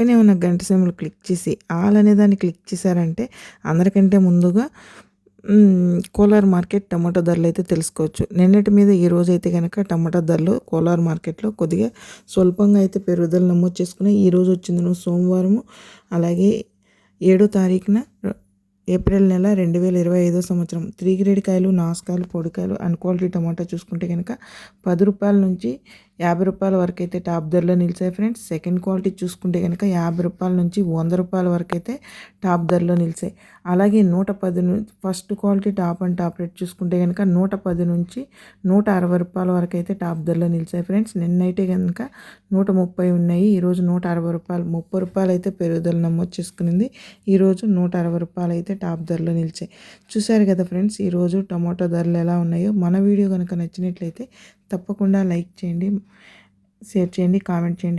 పక్కనే ఉన్న గంట సింబల్ క్లిక్ చేసి ఆల్ అనే దాన్ని క్లిక్ చేశారంటే అందరికంటే ముందుగా కోలార్ మార్కెట్ టమాటో ధరలు అయితే తెలుసుకోవచ్చు. నిన్నటి మీద ఈ రోజు అయితే కనుక టమాటా ధరలు కోలార్ మార్కెట్లో కొద్దిగా స్వల్పంగా అయితే పెరుగుదల నమోదు చేసుకుని ఈరోజు వచ్చింది సోమవారము అలాగే ఏడో తారీఖున ఏప్రిల్ నెల రెండు వేల ఇరవై ఐదో సంవత్సరం. త్రీ గ్రేడ్ కాయలు నాసుకాయలు పొడికాయలు అండ్ క్వాలిటీ టమాటా చూసుకుంటే కనుక పది రూపాయల నుంచి యాభై రూపాయల వరకు అయితే టాప్ ధరలో నిలిచాయి ఫ్రెండ్స్. సెకండ్ క్వాలిటీ చూసుకుంటే కనుక యాభై రూపాయల నుంచి వంద రూపాయల వరకు అయితే టాప్ ధరలో నిలిచాయి. అలాగే నూట పది first quality top and top rate చూసుకుంటే కనుక నూట పది నుంచి నూట అరవై రూపాయల వరకు అయితే టాప్ ధరలో నిలిచాయి ఫ్రెండ్స్. నిన్నైతే కనుక నూట ముప్పై ఉన్నాయి. ఈరోజు నూట అరవై రూపాయలు ముప్పై రూపాయలు అయితే పెరుగుదల నమోదు చేసుకునింది. ఈరోజు నూట అరవై రూపాయలు అయితే టాప్ ధరలో నిలిచాయి. చూశారు కదా ఫ్రెండ్స్ ఈరోజు టమాటో ధరలు ఎలా ఉన్నాయో. మన వీడియో కనుక నచ్చినట్లయితే తప్పకుండా లైక్ చేయండి షేర్ చేయండి కామెంట్ చేయండి.